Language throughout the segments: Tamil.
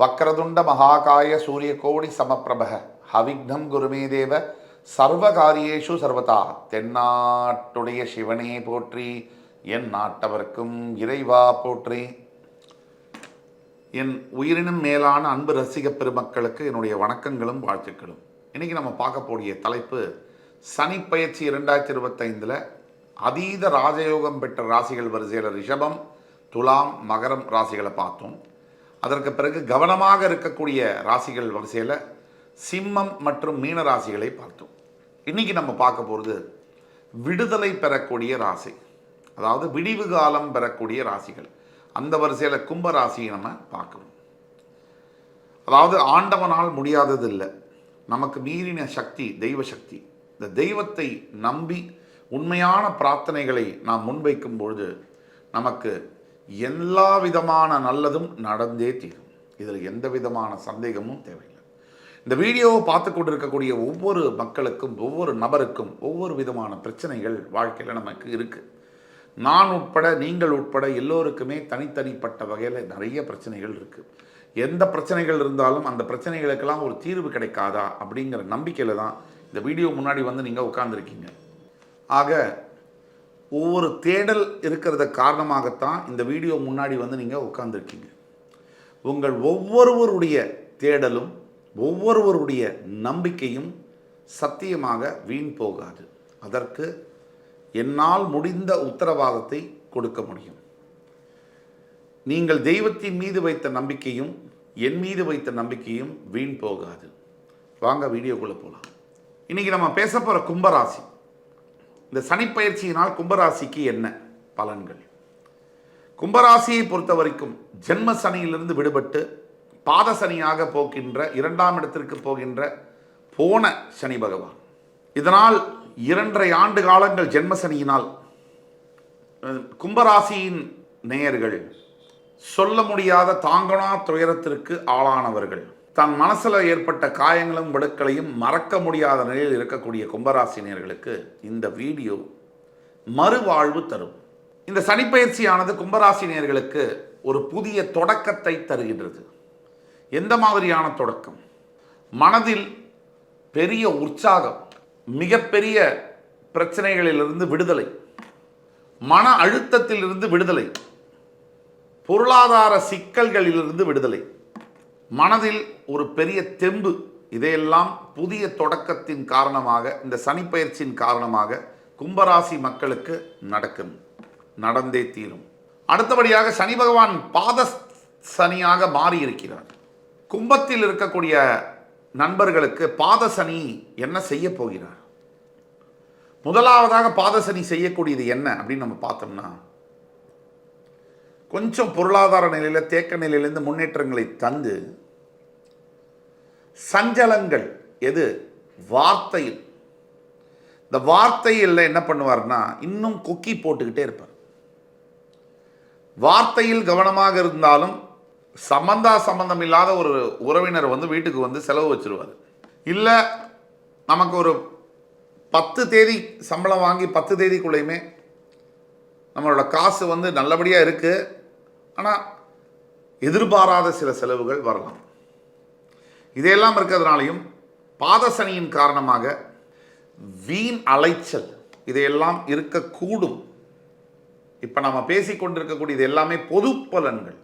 வக்ரதுண்ட மகாகாய சூரிய கோடி சமப்பிரபக ஹவிக்னம் குருமே தேவ சர்வகாரியேஷு சர்வதா தென்னாட்டுடைய சிவனே போற்றி என் நாட்டவர்க்கும் இறைவா போற்றி. என் உயிரினும் மேலான அன்பு ரசிக பெருமக்களுக்கு என்னுடைய வணக்கங்களும் வாழ்த்துக்களும். இன்றைக்கி நம்ம பார்க்கக்கூடிய தலைப்பு சனி பயிற்சி இரண்டாயிரத்தி இருபத்தைந்தில் அதீத ராஜயோகம் பெற்ற ராசிகள் வரிசையில் ரிஷபம் துலாம் மகரம் ராசிகளை பார்த்தோம். அதற்கு பிறகு கவனமாக இருக்கக்கூடிய ராசிகள் வரிசையில் சிம்மம் மற்றும் மீன ராசிகளை பார்த்தோம். இன்னைக்கு நம்ம பார்க்க போகிறது விடுதலை பெறக்கூடிய ராசி. அதாவது விடிவு காலம் பெறக்கூடிய ராசிகள். அந்த வரிசையில் கும்ப ராசியை நம்ம பார்க்கணும். அதாவது ஆண்டவனால் முடியாதது இல்லை நமக்கு மீறின சக்தி தெய்வ சக்தி. இந்த தெய்வத்தை நம்பி உண்மையான பிரார்த்தனைகளை நாம் முன்வைக்கும் பொழுது நமக்கு எல்லா விதமான நல்லதும் நடந்தே தீரும். இதில் எந்த விதமான சந்தேகமும் தேவையில்லை. இந்த வீடியோவை பார்த்து கொண்டிருக்கக்கூடிய ஒவ்வொரு மக்களுக்கும் ஒவ்வொரு நபருக்கும் ஒவ்வொரு விதமான பிரச்சனைகள் வாழ்க்கையில் நமக்கு இருக்குது நான் உட்பட நீங்கள் உட்பட எல்லோருக்குமே தனித்தனிப்பட்ட வகையில் நிறைய பிரச்சனைகள் இருக்குது எந்த பிரச்சனைகள் இருந்தாலும் அந்த பிரச்சனைகளுக்கெல்லாம் ஒரு தீர்வு கிடைக்காதா அப்படிங்கிற நம்பிக்கையில் தான் இந்த வீடியோ முன்னாடி வந்து நீங்கள் உட்காந்துருக்கீங்க ஆக ஒவ்வொரு தேடல் இருக்கிறத காரணமாகத்தான் இந்த வீடியோ முன்னாடி வந்து நீங்கள் உட்காந்துருக்கீங்க உங்கள் ஒவ்வொருவருடைய தேடலும் ஒவ்வொருவருடைய நம்பிக்கையும் சத்தியமாக வீண் போகாது. அதற்கு என்னால் முடிந்த உத்தரவாதத்தை கொடுக்க முடியும். நீங்கள் தெய்வத்தின் மீது வைத்த நம்பிக்கையும் என் மீது வைத்த நம்பிக்கையும் வீண் போகாது. வாங்க வீடியோக்குள்ளே போகலாம் இன்றைக்கி நம்ம பேச போகிற கும்பராசி. இந்த சனிப்பயிற்சியினால் கும்பராசிக்கு என்ன பலன்கள்? கும்பராசியை பொறுத்த வரைக்கும் ஜென்ம சனியிலிருந்து விடுபட்டு பாத சனியாக போகின்ற இரண்டாம் இடத்திற்கு போகின்ற போன சனி பகவான். இதனால் இரண்டரை ஆண்டு காலங்கள் ஜென்ம சனியினால் கும்பராசியின் நேயர்கள் சொல்ல முடியாத தாங்கனா துயரத்திற்கு ஆளானவர்கள். தன் மனசில் ஏற்பட்ட காயங்களும் விடுக்களையும் மறக்க முடியாத நிலையில் இருக்கக்கூடிய கும்பராசினியர்களுக்கு இந்த வீடியோ மறுவாழ்வு தரும். இந்த சனிப்பயிற்சியானது கும்பராசினியர்களுக்கு ஒரு புதிய தொடக்கத்தை தருகின்றது. எந்த மாதிரியான தொடக்கம்? மனதில் பெரிய உற்சாகம் மிகப்பெரிய பிரச்சனைகளிலிருந்து விடுதலை மன அழுத்தத்திலிருந்து விடுதலை பொருளாதார சிக்கல்களிலிருந்து விடுதலை மனதில் ஒரு பெரிய தெம்பு இதையெல்லாம் புதிய தொடக்கத்தின் காரணமாக இந்த சனிப்பயிற்சியின் காரணமாக கும்பராசி மக்களுக்கு நடக்கும் நடந்தே தீரும். அடுத்தபடியாக சனி பகவான் பாத சனியாக மாறி இருக்கிறார் கும்பத்தில் இருக்கக்கூடிய நண்பர்களுக்கு பாத சனி என்ன செய்ய போகிறார்? முதலாவதாக பாத சனி செய்யக்கூடியது என்ன அப்படின்னு நம்ம பார்த்தோம்னா கொஞ்சம் பொருளாதார நிலையில் தேக்க நிலையிலேருந்து முன்னேற்றங்களை தந்து சஞ்சலங்கள். எது? வார்த்தையில். இந்த வார்த்தையில் என்ன பண்ணுவார்னா இன்னும் கொக்கி போட்டுக்கிட்டே இருப்பார். வார்த்தையில் கவனமாக இருந்தாலும் சம்பந்தா சம்பந்தம் இல்லாத ஒரு உறவினர் வந்து வீட்டுக்கு வந்து செலவு வச்சிருவார். இல்லை நமக்கு ஒரு பத்து தேதி சம்பளம் வாங்கி பத்து தேதிக்குள்ளேயுமே நம்மளோட காசு வந்து நல்லபடியாக இருக்குது ஆனால் எதிர்பாராத சில செலவுகள் வரலாம். இதையெல்லாம் இருக்கிறதுனாலையும் பாதசனியின் காரணமாக வீண் அலைச்சல் இதையெல்லாம் இருக்கக்கூடும். இப்போ நம்ம பேசிக்கொண்டிருக்கக்கூடிய இது எல்லாமே பொது பலன்கள்.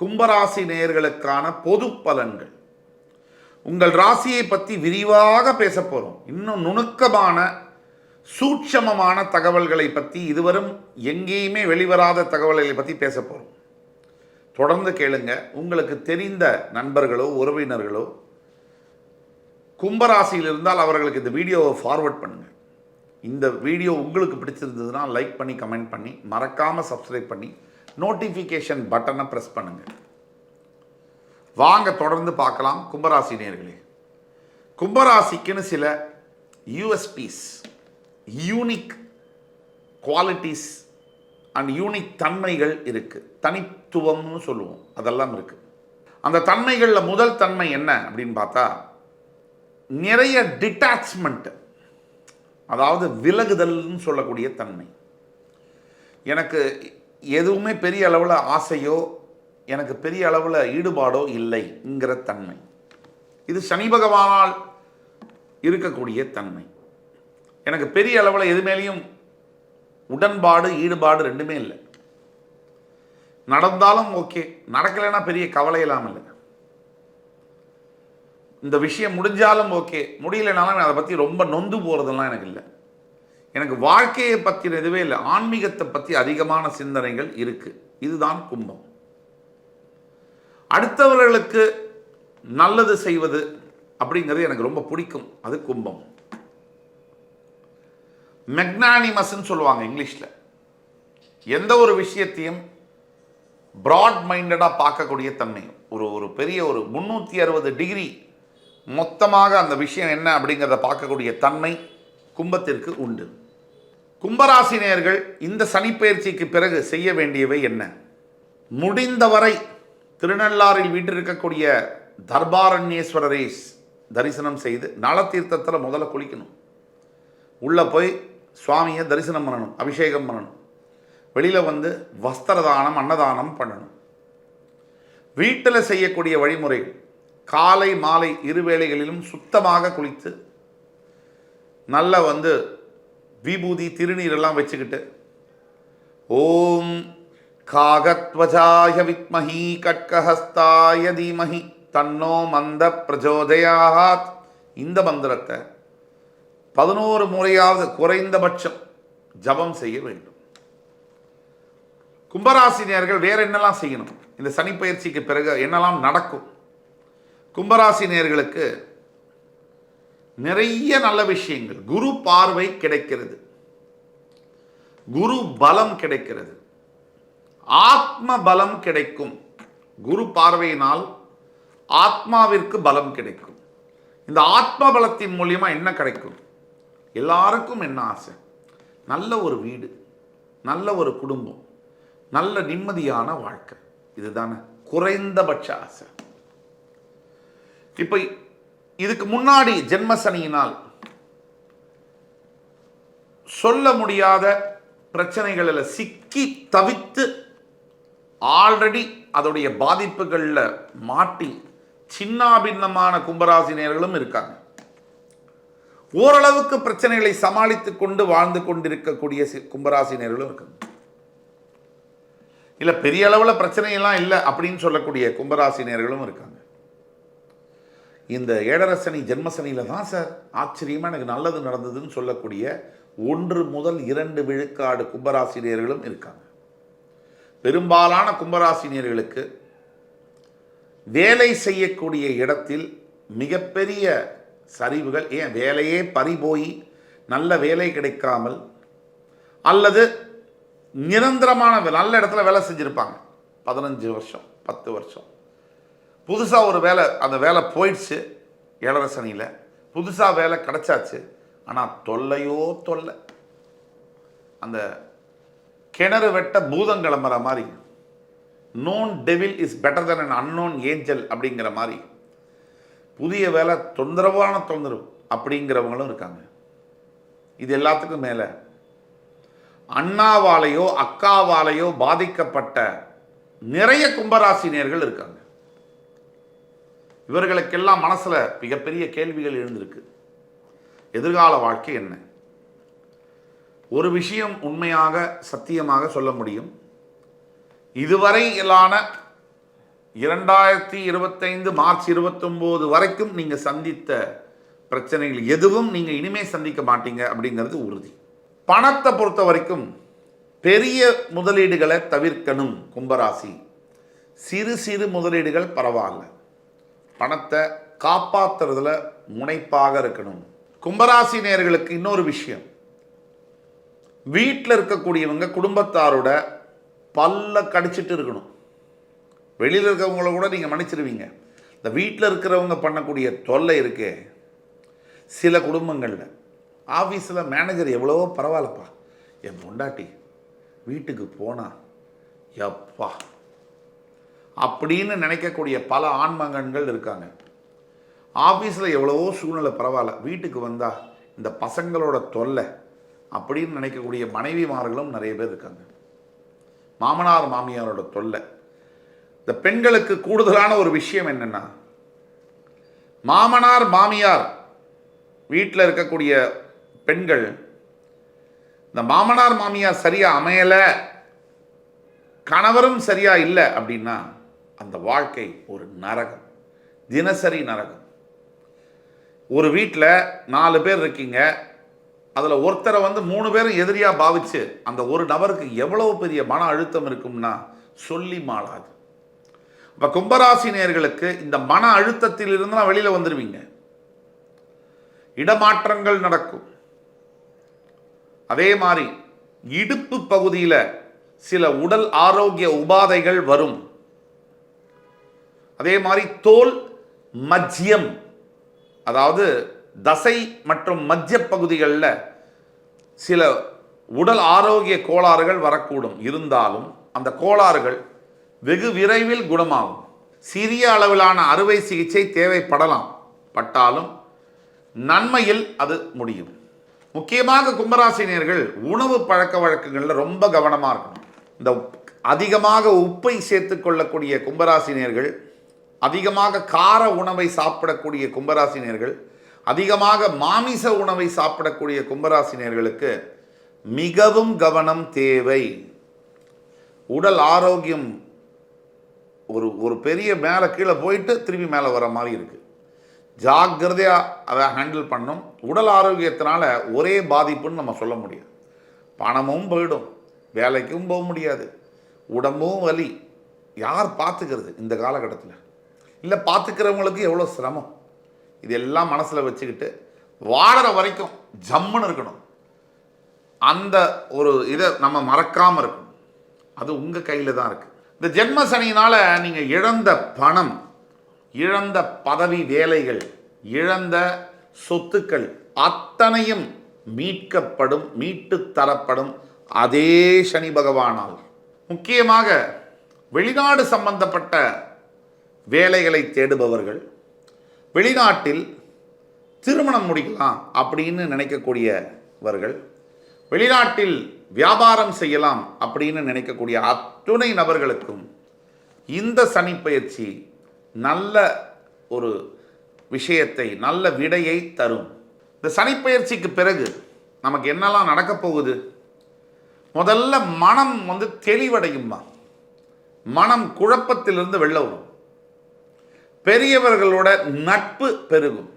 கும்பராசி நேயர்களுக்கான பொது பலன்கள். உங்கள் ராசியை பற்றி விரிவாக பேச போகிறோம் இன்னும் நுணுக்கமான சூட்சமமான தகவல்களை பற்றி இதுவரும் எங்கேயுமே வெளிவராத தகவல்களை பற்றி பேச போகிறோம் தொடர்ந்து கேளுங்க. உங்களுக்கு தெரிந்த நண்பர்களோ உறவினர்களோ கும்பராசியில் இருந்தால் அவர்களுக்கு இந்த வீடியோவை ஃபார்வர்ட் பண்ணுங்கள் இந்த வீடியோ உங்களுக்கு பிடிச்சிருந்ததுன்னா லைக் பண்ணி கமெண்ட் பண்ணி மறக்காமல் சப்ஸ்கிரைப் பண்ணி நோட்டிஃபிகேஷன் பட்டனை ப்ரெஸ் பண்ணுங்கள் வாங்க தொடர்ந்து பார்க்கலாம் கும்பராசி நேர்களே. கும்பராசிக்குன்னு சில USPs unique qualities and unique தன்மைகள் இருக்குது தனித்துவம்னு சொல்லுவோம். அதெல்லாம் இருக்குது அந்த தன்மைகளில் முதல் தன்மை என்ன அப்படின்னு பார்த்தா நிறைய டிட்டாச்மெண்ட்டு அதாவது விலகுதல்னு சொல்லக்கூடிய தன்மை. எனக்கு எதுவுமே பெரிய அளவில் ஆசையோ எனக்கு பெரிய அளவில் ஈடுபாடோ இல்லைங்கிற தன்மை. இது சனி பகவானால் இருக்கக்கூடிய தன்மை. எனக்கு பெரிய அளவில் எது மேலேயும் உடன்பாடு ஈடுபாடு ரெண்டுமே இல்லை. நடந்தாலும் ஓகே நடக்கலைன்னா பெரிய கவலை இல்லாமல் இல்லை. இந்த விஷயம் முடிஞ்சாலும் ஓகே முடியலனாலும் அதை பற்றி ரொம்ப நொந்து போகிறதெல்லாம் எனக்கு இல்லை. எனக்கு வாழ்க்கையை பற்றின இதுவே இல்லை ஆன்மீகத்தை பற்றி அதிகமான சிந்தனைகள் இருக்குது இதுதான் கும்பம். அடுத்தவர்களுக்கு நல்லது செய்வது அப்படிங்கிறது எனக்கு ரொம்ப பிடிக்கும். அது கும்பம். மெக்னானிமஸ்ன்னு சொல்லுவாங்க இங்கிலீஷில். எந்த ஒரு விஷயத்தையும் ப்ராட் மைண்டடாக பார்க்கக்கூடிய தன்மை. ஒரு ஒரு பெரிய ஒரு முந்நூற்றி அறுபது டிகிரி மொத்தமாக அந்த விஷயம் என்ன அப்படிங்கிறத பார்க்கக்கூடிய தன்மை கும்பத்திற்கு உண்டு. கும்பராசினியர்கள் இந்த சனிப்பெயர்ச்சிக்கு பிறகு செய்ய வேண்டியவை என்ன? முடிந்தவரை திருநள்ளாறில் வீட்டிருக்கக்கூடிய தர்பாரண்யேஸ்வரரை தரிசனம் செய்து நலத்தீர்த்தத்தில் முதல்ல குளிக்கணும். உள்ளே போய் சுவாமியை தரிசனம் பண்ணணும் அபிஷேகம் பண்ணணும். வெளியில் வந்து வஸ்திர தானம் அன்னதானம் பண்ணணும். வீட்டில் செய்யக்கூடிய வழிமுறைகள். காலை மாலை இரு வேளைகளிலும் சுத்தமாக குளித்து நல்லா வந்து விபூதி திருநீரெல்லாம் வச்சுக்கிட்டு ஓம் காகத்வஜாய வித்மஹி கட்கஹஸ்தாய தீமஹி தன்னோ மந்த பிரஜோதயாத். இந்த மந்திரத்தை பதினோரு முறையாவது குறைந்தபட்சம் ஜபம் செய்ய வேண்டும். கும்பராசினியர்கள் வேற என்னெல்லாம் செய்யணும்? இந்த சனிப்பயிற்சிக்கு பிறகு என்னெல்லாம் நடக்கும்? கும்பராசினியர்களுக்கு நிறைய நல்ல விஷயங்கள். குரு பார்வை கிடைக்கிறது. குரு பலம் கிடைக்கிறது. ஆத்ம பலம் கிடைக்கும். குரு பார்வையினால் ஆத்மாவிற்கு பலம் கிடைக்கும். இந்த ஆத்ம பலத்தின் மூலியமா என்ன கிடைக்கும்? எல்லாருக்கும் என்ன ஆசை? நல்ல ஒரு வீடு நல்ல ஒரு குடும்பம் நல்ல நிம்மதியான வாழ்க்கை. இதுதானே. குறைந்தபட்ச ஆசை. இப்போ இதுக்கு முன்னாடி ஜென்ம சனியினால் சொல்ல முடியாத பிரச்சனைகளில் சிக்கி தவித்து ஆல்ரெடி அதோடைய பாதிப்புகளில் மாட்டி சின்னாபின்னமான கும்பராசினியர்களும் இருக்காங்க. ஓரளவுக்கு பிரச்சனைகளை சமாளித்துக் கொண்டு வாழ்ந்து கொண்டிருக்கக்கூடிய கும்பராசினியர்களும் இருக்காங்க. இல்லை பெரிய அளவில் பிரச்சனையெல்லாம் இல்லை அப்படின்னு சொல்லக்கூடிய கும்பராசினியர்களும் இருக்காங்க. இந்த ஏழரசனி ஜென்மசனியில் தான் சார் ஆச்சரியமாக எனக்கு நல்லது நடந்ததுன்னு சொல்லக்கூடிய ஒன்று முதல் இரண்டு விழுக்காடு கும்பராசினியர்களும் இருக்காங்க. பெரும்பாலான கும்பராசினியர்களுக்கு வேலை செய்யக்கூடிய இடத்தில் மிகப்பெரிய சரிவுகள் ஏன் வேலையே பறிபோய் நல்ல வேலை கிடைக்காமல் அல்லது நிரந்தரமான நல்ல இடத்துல வேலை செஞ்சுருப்பாங்க. பதினஞ்சு வருஷம் பத்து வருஷம். புதுசாக ஒரு வேலை அந்த வேலை போயிடுச்சு ஏழரை சனியில். புதுசாக வேலை கிடச்சாச்சு ஆனால் தொல்லையோ தொல்லை. அந்த கிணறு வெட்ட பூதம் கிளம்புற மாதிரி known devil is better then an unknown angel அப்படிங்கிற மாதிரி புதிய வேலை தொந்தரவான தொந்தரவு அப்படிங்கிறவங்களும் இருக்காங்க. இது எல்லாத்துக்கும் மேலே அண்ணாவாலேயோ அக்காவாலேயோ பாதிக்கப்பட்ட நிறைய கும்பராசினியர்கள் இருக்காங்க. இவர்களுக்கெல்லாம் மனசுல மிகப்பெரிய கேள்விகள் எழுந்திருக்கு. எதிர்கால வாழ்க்கை என்ன? ஒரு விஷயம் உண்மையாக சத்தியமாக சொல்ல முடியும். இதுவரையிலான இரண்டாயிரத்தி இருபத்தைந்து மார்ச் இருபத்தொம்போது வரைக்கும் நீங்கள் சந்தித்த பிரச்சனைகள் எதுவும் நீங்கள் இனிமே சந்திக்க மாட்டீங்க அப்படிங்கிறது உறுதி. பணத்தை பொறுத்த வரைக்கும் பெரிய முதலீடுகளை தவிர்க்கணும் கும்பராசி. சிறு சிறு முதலீடுகள் பரவாயில்ல. பணத்தை காப்பாற்றுறதுல முனைப்பாக இருக்கணும். கும்பராசி நேர்களுக்கு இன்னொரு விஷயம். வீட்டில் இருக்கக்கூடியவங்க குடும்பத்தாரோட பல்ல கடிச்சிட்டு இருக்கணும். வெளியில் இருக்கிறவங்கள கூட நீங்கள் மன்னிச்சிருவீங்க. இந்த வீட்டில் இருக்கிறவங்க பண்ணக்கூடிய தொல்லை இருக்கே. சில குடும்பங்களில் ஆஃபீஸில் மேனேஜர் எவ்வளவோ பரவாயில்லப்பா. என் பொண்டாட்டி வீட்டுக்கு போனா எப்பா. அப்படின்னு நினைக்கக்கூடிய பல ஆண்மகன்கள் இருக்காங்க. ஆஃபீஸில் எவ்வளவோ சூழ்நிலை பரவாயில்ல. வீட்டுக்கு வந்தால் இந்த பசங்களோட தொல்லை அப்படின்னு நினைக்கக்கூடிய மனைவிமார்களும் நிறைய பேர் இருக்காங்க. மாமனார் மாமியாரோட தொல்லை. இந்த பெண்களுக்கு கூடுதலான ஒரு விஷயம் என்னென்னா மாமனார் மாமியார் வீட்டில் இருக்கக்கூடிய பெண்கள் இந்த மாமனார் மாமியார் சரியாக அமையலை கணவரும் சரியாக இல்லை அப்படின்னா அந்த வாழ்க்கை ஒரு நரகம். தினசரி நரகம். ஒரு வீட்டில் நாலு பேர் இருக்கீங்க. அதில் ஒருத்தரை வந்து மூணு பேரும் எதிரியாக பாவிச்சு அந்த ஒரு நபருக்கு எவ்வளவு பெரிய மன அழுத்தம் இருக்கும்னா சொல்லி மாளாது. இப்போ கும்பராசினியர்களுக்கு இந்த மன அழுத்தத்தில் நான் வெளியில் வந்துடுவீங்க இடமாற்றங்கள் நடக்கும். அதே மாதிரி இடுப்பு பகுதியில் சில உடல் ஆரோக்கிய உபாதைகள் வரும். அதே மாதிரி தோல் மஜ்யம் அதாவது தசை மற்றும் மத்திய பகுதிகளில் சில உடல் ஆரோக்கிய கோளாறுகள் வரக்கூடும். இருந்தாலும் அந்த கோளாறுகள் வெகு விரைவில் குணமாகும். சிறிய அளவிலான அறுவை சிகிச்சை தேவைப்படலாம். பட்டாலும் நன்மையில் அது முடியும். முக்கியமாக கும்பராசினியர்கள் உணவு பழக்க வழக்கங்களில் ரொம்ப கவனமாக இருக்கணும். இந்த அதிகமாக உப்பை சேர்த்து கொள்ளக்கூடிய கும்பராசினியர்கள் அதிகமாக கார உணவை சாப்பிடக்கூடிய கும்பராசினியர்கள் அதிகமாக மாமிச உணவை சாப்பிடக்கூடிய கும்பராசினியர்களுக்கு மிகவும் கவனம் தேவை. உடல் ஆரோக்கியம் ஒரு ஒரு பெரிய மேலே கீழே போயிட்டு திரும்பி மேலே வர மாதிரி இருக்குது ஜாக்கிரதையாக அதை ஹேண்டில் பண்ணும். உடல் ஆரோக்கியத்தினால ஒரே பாதிப்புன்னு நம்ம சொல்ல முடியாது. பணமும் போயிடும். வேலைக்கும் போக முடியாது. உடம்பும் வலி. யார் பார்த்துக்கிறது இந்த காலகட்டத்தில்? இல்லை பார்த்துக்கிறவங்களுக்கு எவ்வளோ சிரமம்? இதெல்லாம் மனசில் வச்சுக்கிட்டு வாழற வரைக்கும் ஜம்முன்னு இருக்கணும். அந்த ஒரு இதை நம்ம மறக்காமல் இருக்கணும். அது உங்கள் கையில் தான் இருக்குது இந்த ஜென்ம சனியினால் நீங்கள் இழந்த பணம் இழந்த பதவி வேலைகள் இழந்த சொத்துக்கள் அத்தனையும் மீட்கப்படும் மீட்டு தரப்படும் அதே சனி பகவானால். முக்கியமாக வெளிநாடு சம்பந்தப்பட்ட வேலைகளை தேடுபவர்கள் வெளிநாட்டில் திருமணம் முடிக்கலாம் அப்படின்னு நினைக்கக்கூடியவர்கள் வெளிநாட்டில் வியாபாரம் செய்யலாம் அப்படின்னு நினைக்கக்கூடிய அத்துணை நபர்களுக்கும் இந்த சனி பயிற்சி நல்ல ஒரு விஷயத்தை நல்ல விடையை தரும். இந்த சனிப்பயிற்சிக்கு பிறகு நமக்கு என்னெல்லாம் நடக்கப் போகுது? முதல்ல மனம் வந்து தெளிவடையுமா? மனம் குழப்பத்திலிருந்து வெளில வரும் பெரியவர்களோட நட்பு பெருகும்.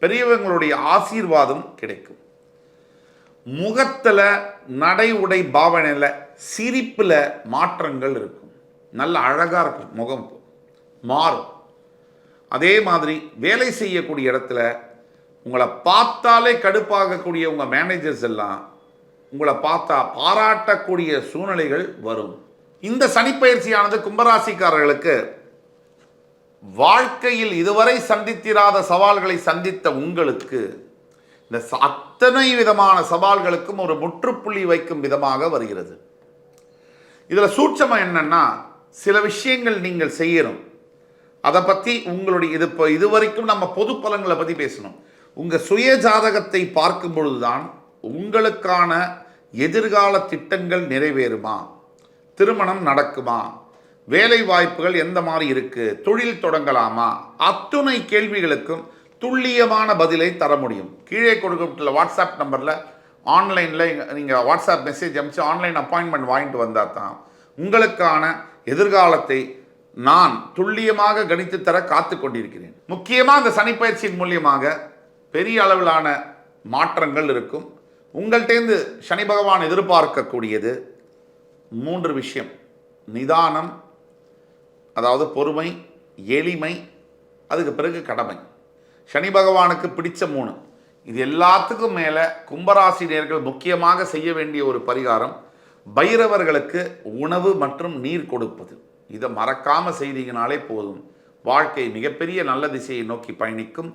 பெரியவங்களுடைய ஆசீர்வாதம் கிடைக்கும். முகத்தில் நடை உடை பாவனையில் சிரிப்பில் மாற்றங்கள் இருக்கும். நல்ல அழகாக இருக்கும் முகம் மாறும். அதே மாதிரி வேலை செய்யக்கூடிய இடத்துல உங்களை பார்த்தாலே கடுப்பாகக்கூடிய உங்கள் மேனேஜர்ஸ் எல்லாம் உங்களை பார்த்தா பாராட்டக்கூடிய சூழ்நிலைகள் வரும். இந்த சனிப்பயிற்சியானது கும்பராசிக்காரர்களுக்கு வாழ்க்கையில் இதுவரை சந்தித்திராத சவால்களை சந்தித்த உங்களுக்கு இந்த அத்தனை விதமான சவால்களுக்கும் ஒரு முற்றுப்புள்ளி வைக்கும் விதமாக வருகிறது. இதில் சூட்சமம் என்னன்னா சில விஷயங்கள் நீங்கள் செய்யணும். அதை பற்றி உங்களுடைய இது இப்போ இது வரைக்கும் நம்ம பொது பலன்களை பற்றி பேசணும். உங்கள் சுய ஜாதகத்தை பார்க்கும் பொழுதுதான் உங்களுக்கான எதிர்கால திட்டங்கள் நிறைவேறுமா? திருமணம் நடக்குமா? வேலை வாய்ப்புகள் எந்த மாதிரி இருக்கு? தொழில் தொடங்கலாமா? அத்துணை கேள்விகளுக்கும் துல்லியமான பதிலை தர முடியும். கீழே கொடுக்கப்பட்டுள்ள வாட்ஸ்அப் நம்பரில் ஆன்லைனில் நீங்கள் வாட்ஸ்அப் மெசேஜ் அனுப்பிச்சு ஆன்லைன் அப்பாயின்மெண்ட் வாங்கிட்டு வந்தால் தான் உங்களுக்கான எதிர்காலத்தை நான் துல்லியமாக கணித்து தர காத்து கொண்டிருக்கிறேன். முக்கியமாக அந்த சனிப்பயிற்சியின் மூலியமாக பெரிய அளவிலான மாற்றங்கள் இருக்கும். உங்கள்கிட்டேருந்து சனி பகவான் எதிர்பார்க்கக்கூடியது மூன்று விஷயம். நிதானம் அதாவது பொறுமை எளிமை அதுக்கு பிறகு கடமை. சனி பகவானுக்கு பிடிச்ச மூணு. இது எல்லாத்துக்கும் மேலே கும்பராசினியர்கள் முக்கியமாக செய்ய வேண்டிய ஒரு பரிகாரம் பைரவர்களுக்கு உணவு மற்றும் நீர் கொடுப்பது. இதை மறக்காமல் செய்தீங்கனாலே போதும். வாழ்க்கை மிகப்பெரிய நல்ல திசையை நோக்கி பயணிக்கும்.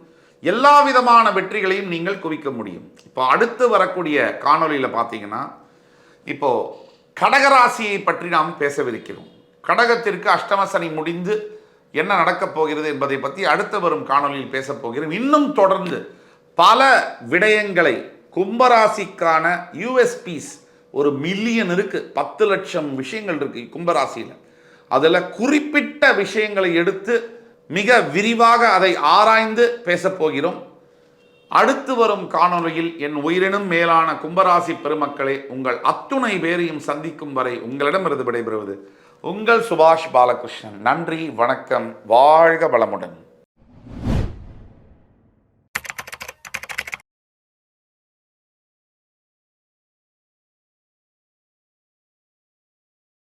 எல்லா விதமான வெற்றிகளையும் நீங்கள் குவிக்க முடியும். இப்போ அடுத்து வரக்கூடிய காணொளியில் பார்த்தீங்கன்னா இப்போது கடகராசியை பற்றி நாம் பேசவிருக்கிறோம். கடகத்திற்கு அஷ்டமசனி முடிந்து என்ன நடக்கப் போகிறது என்பதை பற்றி அடுத்து வரும் காணொளியில் பேசப் போகிறோம் இன்னும் தொடர்ந்து பல விடயங்களை கும்பராசிக்கான யூஎஸ்பிஸ் ஒரு மில்லியன் இருக்குது பத்து லட்சம் விஷயங்கள் இருக்குது கும்பராசியில். அதில் குறிப்பிட்ட விஷயங்களை எடுத்து மிக விரிவாக அதை ஆராய்ந்து பேசப் போகிறோம். அடுத்து வரும் காணொளியில் என் உயிரினும் மேலான கும்பராசி பெருமக்களே உங்கள் அத்துணை பேரையும் சந்திக்கும் வரை உங்களிடமிருந்து விடைபெறுவது உங்கள் சுபாஷ் பாலகிருஷ்ணன். நன்றி வணக்கம் வாழ்க வளமுடன்.